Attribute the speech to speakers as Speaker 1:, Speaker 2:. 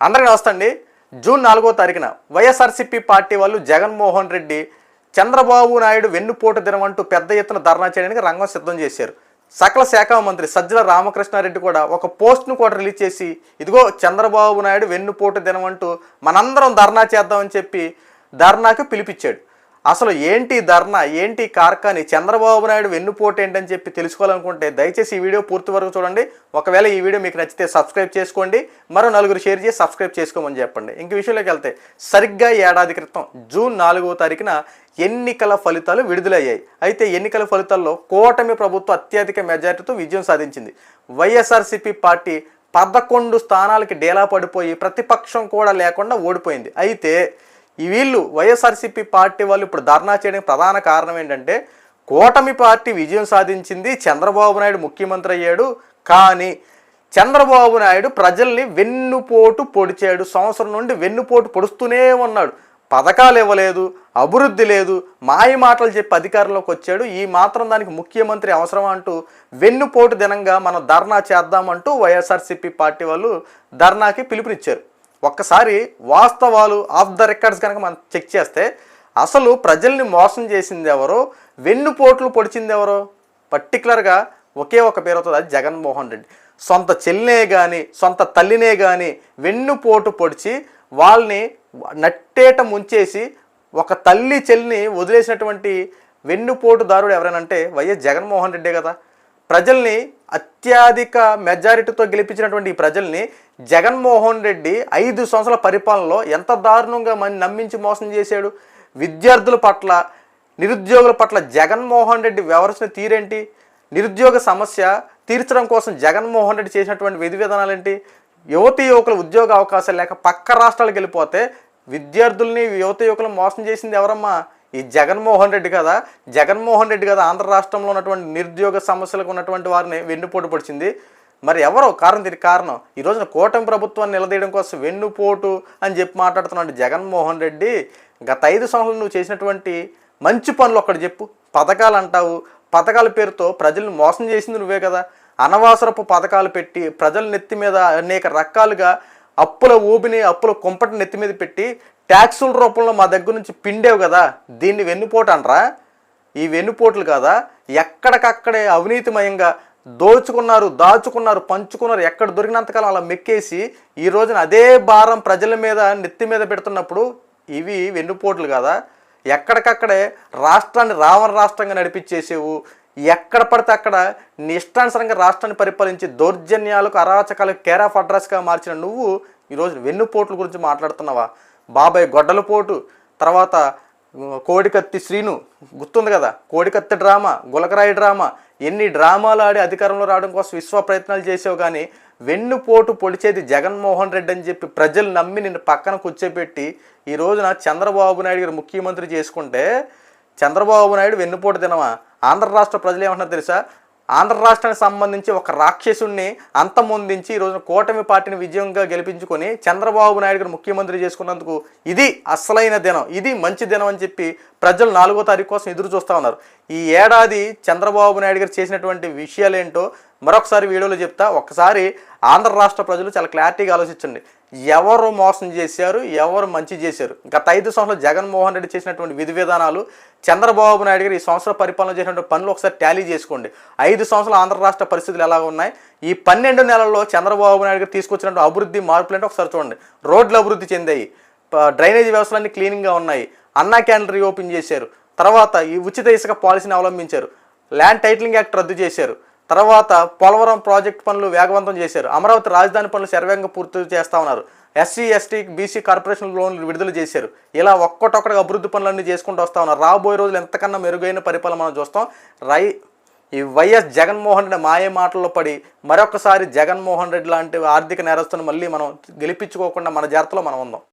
Speaker 1: అందరికీ నమస్తే అండి జూన్ నాలుగో తారీఖున వైఎస్ఆర్సీపీ పార్టీ వాళ్ళు జగన్మోహన్ రెడ్డి చంద్రబాబు నాయుడు వెన్నుపోటు దినం అంటూ పెద్ద ఎత్తున ధర్నా చేయడానికి రంగం సిద్ధం చేశారు. సకల శాఖ మంత్రి సజ్జల రామకృష్ణారెడ్డి కూడా ఒక పోస్ట్ను కూడా రిలీజ్ చేసి ఇదిగో చంద్రబాబు నాయుడు వెన్నుపోటు దినం అంటూ మనందరం ధర్నా చేద్దామని చెప్పి ధర్నాకు పిలిపించాడు. అసలు ఏంటి ధర్నా? ఏంటి కార్కాని చంద్రబాబు నాయుడు వెన్నుపోటు ఏంటని చెప్పి తెలుసుకోవాలనుకుంటే దయచేసి ఈ వీడియో పూర్తి వరకు చూడండి. ఒకవేళ ఈ వీడియో మీకు నచ్చితే సబ్స్క్రైబ్ చేసుకోండి. మరో నలుగురు షేర్ చేసి సబ్స్క్రైబ్ చేసుకోమని చెప్పండి. ఇంక విషయంలోకి వెళ్తే సరిగ్గా ఏడాది క్రితం జూన్ నాలుగవ తారీఖున ఎన్నికల ఫలితాలు విడుదలయ్యాయి. అయితే ఎన్నికల ఫలితాల్లో కూటమి ప్రభుత్వం అత్యధిక మెజార్టీతో విజయం సాధించింది. వైఎస్ఆర్సీపీ పార్టీ పదకొండు స్థానాలకి డేలా పడిపోయి ప్రతిపక్షం కూడా లేకుండా ఓడిపోయింది. అయితే ఈ వీళ్ళు వైఎస్ఆర్సీపీ పార్టీ వాళ్ళు ఇప్పుడు ధర్నా చేయడానికి ప్రధాన కారణం ఏంటంటే కూటమి పార్టీ విజయం సాధించింది చంద్రబాబు నాయుడు ముఖ్యమంత్రి అయ్యాడు. కానీ చంద్రబాబు నాయుడు ప్రజల్ని వెన్నుపోటు పొడిచాడు. సంవత్సరం నుండి వెన్నుపోటు పొడుస్తూనే ఉన్నాడు. పథకాలు ఇవ్వలేదు అభివృద్ధి లేదు మాయ మాటలు చెప్పి అధికారంలోకి వచ్చాడు. ఈ మాత్రం దానికి ముఖ్యమంత్రి అవసరం అంటూ వెన్నుపోటు దినంగా మనం ధర్నా చేద్దామంటూ వైఎస్ఆర్సీపీ పార్టీ వాళ్ళు ధర్నాకి పిలుపునిచ్చారు. ఒక్కసారి వాస్తవాలు ఆఫ్ ద రికార్డ్స్ కనుక మనం చెక్ చేస్తే అసలు ప్రజల్ని మోసం చేసింది ఎవరో? వెన్నుపోట్లు పొడిచింది ఎవరో? పర్టికులర్గా ఒకే ఒక పేరు అవుతుంది అది జగన్మోహన్ రెడ్డి. సొంత చెల్లినే కానీ సొంత తల్లినే కానీ వెన్నుపోటు పొడిచి వాళ్ళని నట్టేట ముంచేసి ఒక తల్లి చెల్లిని వదిలేసినటువంటి వెన్నుపోటుదారుడు ఎవరైనా అంటే వైఎస్ జగన్మోహన్ రెడ్డే కదా. ప్రజల్ని అత్యధిక మెజారిటీతో గెలిపించినటువంటి ఈ ప్రజల్ని జగన్మోహన్ రెడ్డి ఐదు సంవత్సరాల పరిపాలనలో ఎంత దారుణంగా మన నమ్మించి మోసం చేశాడు? విద్యార్థుల పట్ల నిరుద్యోగుల పట్ల జగన్మోహన్ రెడ్డి వ్యవహరించిన తీరేంటి? నిరుద్యోగ సమస్య తీర్చడం కోసం జగన్మోహన్ రెడ్డి చేసినటువంటి విధి విధానాలు ఏంటి యువతి యువకుల ఉద్యోగ అవకాశాలు లేక పక్క రాష్ట్రాలకు వెళ్ళిపోతే విద్యార్థుల్ని యువత యువకులను మోసం చేసింది ఎవరమ్మా? ఈ జగన్మోహన్ రెడ్డి కదా జగన్మోహన్ రెడ్డి కదా ఆంధ్ర రాష్ట్రంలో ఉన్నటువంటి నిరుద్యోగ సమస్యలకు ఉన్నటువంటి వారిని వెన్నుపోటు పొడిచింది. మరి ఎవరో కారణం దీనికి కారణం? ఈ రోజున కూటమి ప్రభుత్వాన్ని నిలదీయడం కోసం వెన్నుపోటు అని చెప్పి మాట్లాడుతున్నాడు జగన్మోహన్ రెడ్డి గత ఐదు సంవత్సరాలు నువ్వు చేసినటువంటి మంచి పనులు ఒకటి చెప్పు. పథకాలు అంటావు. పథకాల పేరుతో ప్రజల్ని మోసం చేసింది నువ్వే కదా. అనవసరపు పథకాలు పెట్టి ప్రజల నెత్తి మీద అనేక రకాలుగా అప్పుల ఊబిని అప్పుల కుంపటి నెత్తి మీద పెట్టి ట్యాక్సుల రూపంలో మా దగ్గర నుంచి పిండేవు కదా దీన్ని వెన్నుపోటు అనరా ఈ వెన్నుపోట్లు కదా? ఎక్కడికక్కడే అవినీతిమయంగా దోచుకున్నారు దాచుకున్నారు పంచుకున్నారు ఎక్కడ దొరికినంతకాలం అలా మెక్కేసి ఈ రోజున అదే భారం ప్రజల మీద నెత్తి మీద పెడుతున్నప్పుడు ఇవి వెన్నుపోట్లు కదా? ఎక్కడికక్కడే రాష్ట్రాన్ని రావణ రాష్ట్రంగా నడిపించేసేవు. ఎక్కడ పడితే అక్కడ నీ రాష్ట్రాన్ని పరిపాలించి దౌర్జన్యాలకు అరాచకాలకు కేర్ ఆఫ్ అడ్రస్గా మార్చిన నువ్వు ఈరోజు వెన్నుపోట్ల గురించి మాట్లాడుతున్నావా? బాబాయ్ గొడ్డలపోటు తర్వాత కోడికత్తి శ్రీను గుర్తుంది కదా? కోడికత్తి డ్రామా గులకరాయి డ్రామా ఎన్ని డ్రామాలు ఆడి అధికారంలో రావడం కోసం విశ్వ ప్రయత్నాలు చేసావు కానీ వెన్నుపోటు పొడిచేది జగన్మోహన్ రెడ్డి అని చెప్పి ప్రజలు నమ్మి నిన్ను పక్కన కూర్చోబెట్టి ఈ రోజున చంద్రబాబు నాయుడు గారు ముఖ్యమంత్రి చేసుకుంటే చంద్రబాబు నాయుడు వెన్నుపోటు తినమా ఆంధ్ర రాష్ట్ర ప్రజలు ఏమంటున్నారు తెలుసా? ఆంధ్ర రాష్ట్రానికి సంబంధించి ఒక రాక్షసుణ్ణి అంతమొందించి ఈ రోజున కూటమి పార్టీని విజయంగా గెలిపించుకొని చంద్రబాబు నాయుడు గారు ముఖ్యమంత్రి చేసుకున్నందుకు ఇది అసలైన దినం. ఇది మంచి దినం అని చెప్పి ప్రజలు నాలుగో తారీఖు కోసం ఎదురు చూస్తూ ఉన్నారు. ఈ ఏడాది చంద్రబాబు నాయుడు గారు చేసినటువంటి విషయాలు ఏంటో మరొకసారి వీడియోలో చెప్తా. ఒక్కసారి ఆంధ్ర రాష్ట్ర ప్రజలు చాలా క్లారిటీగా ఆలోచించండి. ఎవరు మోసం చేశారు? ఎవరు మంచి చేశారు? గత ఐదు సంవత్సరాలు జగన్మోహన్ రెడ్డి చేసినటువంటి విధి విధానాలు చంద్రబాబు నాయుడు గారు ఈ సంవత్సర పరిపాలన చేసినటువంటి పనులు ఒకసారి టాలీ చేసుకోండి. ఐదు సంవత్సరాలు ఆంధ్ర రాష్ట్ర పరిస్థితులు ఎలా ఉన్నాయి? ఈ పన్నెండు నెలల్లో చంద్రబాబు నాయుడు గారు తీసుకొచ్చినటువంటి అభివృద్ధి మార్పులు అంటే ఒకసారి చూడండి. రోడ్లు అభివృద్ధి చెందాయి. ప- డ్రైనేజీ వ్యవస్థలన్నీ క్లీనింగ్గా ఉన్నాయి. అన్నా క్యాన్లు రీఓపెన్ చేశారు. తర్వాత ఈ ఉచిత ఇసుక పాలసీని అవలంబించారు. ల్యాండ్ టైటిలింగ్ యాక్ట్ రద్దు చేశారు. తర్వాత పోలవరం ప్రాజెక్ట్ పనులు వేగవంతం చేశారు. అమరావతి రాజధాని పనులు శరవేగంగా పూర్తి చేస్తా ఉన్నారు. ఎస్సీ ఎస్టీ బీసీ కార్పొరేషన్ లోన్లు విడుదల చేశారు. ఇలా ఒక్కటొక్కటిగా అభివృద్ధి పనులన్నీ చేసుకుంటూ వస్తా ఉన్నారు. రాబోయే రోజులు ఎంతకన్నా మెరుగైన పరిపాలన మనం చూస్తాం. రై ఈ వైఎస్ జగన్మోహన్ రెడ్డి మాయ మాటల్లో పడి మరొకసారి జగన్మోహన్ రెడ్డి లాంటి ఆర్థిక నేరస్తుని మళ్ళీ మనం గెలిపించుకోకుండా మన జాగ్రత్తలో మనం ఉందాం.